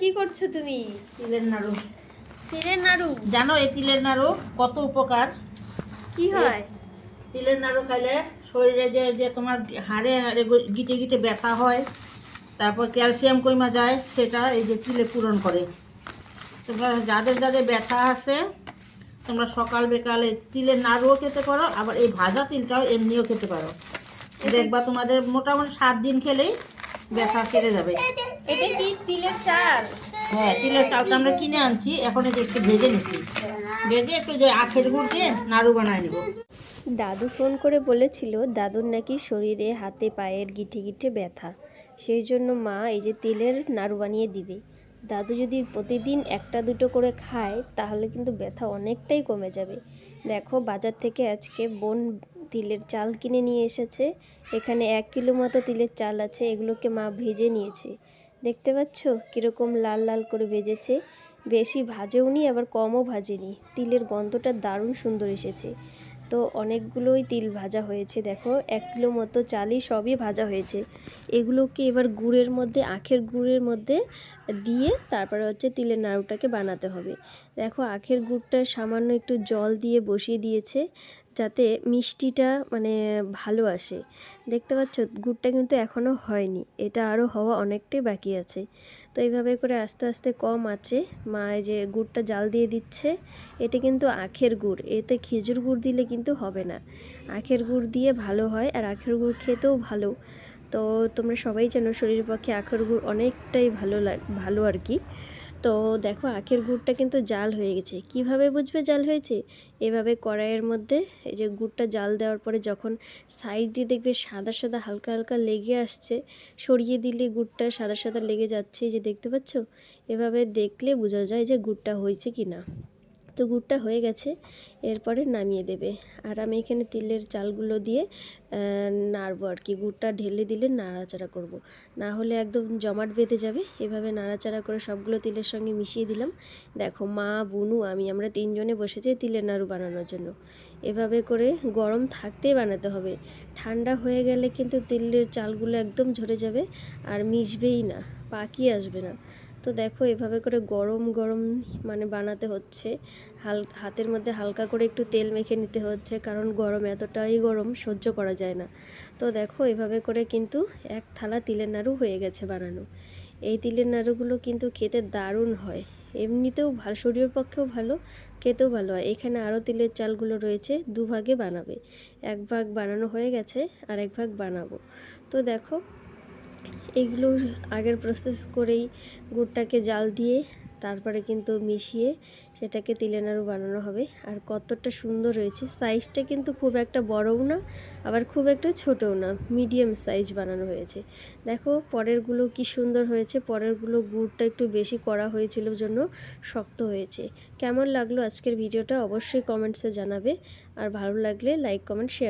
কি করছ তুমি? তিলের নাড়ু। তিলের নাড়ু? জানো এই তিলের নাড়ু কত উপকার? কি হয়? তিলের নাড়ু খাইলে শরীরে যে যে তোমার হাড়ে হাড়ে গিটে গিটে ব্যথা হয় তারপর ক্যালসিয়াম কমা যায় সেটা এই যে তিলে পূরণ করে। তোমরা যাদের যাদের ব্যথা আছে তোমরা সকাল বিকাল তিলের নাড়ুও খেতে পারো আবার এই ভাজা তিলটাও এমনিও খেতে পারো। দেখবা তোমাদের মোটামুটি সাত দিন খেলেই ব্যথা সেরে যাবে। এটা কি তিলের চাল? হ্যাঁ তিলের চালটা আমরা কিনে আনছি। এখন এটা একটু ভেজে নিচ্ছি। ভেজে একটু যে আখের গুড় দিয়ে নাড়ু বানায় নিব। দাদু ফোন করে বলেছিল দাদুর নাকি শরীরে হাতে পায়ের গিঠে গিঠে ব্যথা। সেই জন্য মা এই যে তিলের নাড়ু বানিয়ে দিবে। দাদু যদি প্রতিদিন একটা দুটো করে খায় তাহলে কিন্তু ব্যথা অনেকটাই কমে যাবে। দেখো বাজার থেকে আজকে বোন তিলের চাল কিনে নিয়ে এসেছে। এখানে এক কিলো মতো তিলের চাল আছে এগুলোকে মা ভেজে নিয়েছে। দেখতে পাচ্ছ? কীরকম লাল লাল করে ভেজেছে। বেশি ভাজেওনি আবার কমও ভাজেনি। তিলের গন্ধটা দারুণ সুন্দর এসেছে। তো অনেকগুলোই তিল ভাজা হয়েছে, দেখো। এক কিলো মতো চালই সবই ভাজা হয়েছে। এগুলোকে এবার গুড়ের মধ্যে, আখের গুড়ের মধ্যে দিয়ে তারপরে হচ্ছে তিলের নাড়ুটাকে বানাতে হবে। দেখো, আখের গুড়টা সামান্য একটু জল দিয়ে বসিয়ে দিয়েছে। যাতে মিষ্টিটা মানে ভালো আসে। দেখতে পাচ্ছ, গুড়টা কিন্তু এখনও হয়নি। এটা আরও হওয়া অনেকটাই বাকি আছে। তো এইভাবে করে আস্তে আস্তে কম আছে। মা যে গুড়টা জাল দিয়ে দিচ্ছে, এটা কিন্তু আখের গুড়। এতে খেজুর গুড় দিলে কিন্তু হবে না। আখের গুড় দিয়ে ভালো হয় আর আখের গুড় খেতেও ভালো। তো তোমরা সবাই জানো শরীরের পক্ষে আখের গুড় অনেকটাই ভালো লাগ, ভালো আর কি। তো দেখো আখের গুড়টা কিন্তু জাল হয়ে গেছে। কীভাবে বুঝবে জাল হয়েছে? এভাবে কড়াইয়ের মধ্যে এই যে গুড়টা জাল দেওয়ার পরে যখন সাইড দিয়ে দেখবে সাদা সাদা হালকা হালকা লেগে আসছে, সরিয়ে দিলে গুড়টা সাদা সাদা লেগে যাচ্ছে, এই যে দেখতে পাচ্ছ? এভাবে দেখলে বোঝা যায় যে গুড়টা হয়েছে কি না তো গুড়টা হয়ে গেছে, এরপরে নামিয়ে দেবে। আর আমি এখানে তিলের চালগুলো দিয়ে নাড়বো আর কি, গুড়টা ঢেলে দিলে নাড়াচাড়া করব। না হলে একদম জমাট বেঁধে যাবে। এভাবে নাড়াচাড়া করে সবগুলো তিলের সঙ্গে মিশিয়ে দিলাম। দেখো মা, বুনু, আমি, আমরা তিনজনে বসেছি তিলের নাড়ু বানানোর জন্য। এভাবে করে গরম থাকতেই বানাতে হবে। ঠান্ডা হয়ে গেলে কিন্তু তিলের চালগুলো একদম ঝরে যাবে আর মিশবেই না, পাকিয়ে আসবে না। তো দেখো এভাবে করে গরম গরম মানে বানাতে হচ্ছে। হাল, হাতের মধ্যে হালকা করে একটু তেল মেখে নিতে হচ্ছে, কারণ গরম এতটাই গরম, সহ্য করা যায় না। তো দেখো এভাবে করে কিন্তু এক থালা তিলের নাড়ু হয়ে গেছে বানানো। এই তিলের নাড়ুগুলো কিন্তু খেতে দারুণ হয়। এমনিতেও ভালো শরীরের পক্ষেও ভালো, খেতেও ভালো হয়। এখানে আরও তিলের চালগুলো রয়েছে, দুভাগে বানাবে। এক ভাগ বানানো হয়ে গেছে আর এক ভাগ বানাবো। তো দেখো এগুলো আগের প্রসেস করেই গুড়টাকে জাল দিয়ে তারপরে কিন্তু মিশিয়ে সেটাকে তিলে নাড়ু বানানো হবে। আর কতটা সুন্দর হয়েছে। সাইজটা কিন্তু খুব একটা বড়ও না, আবার খুব একটা ছোটও না। মিডিয়াম সাইজ বানানো হয়েছে। দেখো, পরেরগুলো কি সুন্দর হয়েছে। পরেরগুলো গুড়টা একটু বেশি করা হয়েছিল জন্য শক্ত হয়েছে। কেমন লাগল আজকের ভিডিওটা অবশ্যই কমেন্টসে জানাবে। আর ভালো লাগলে লাইক কমেন্ট শেয়ার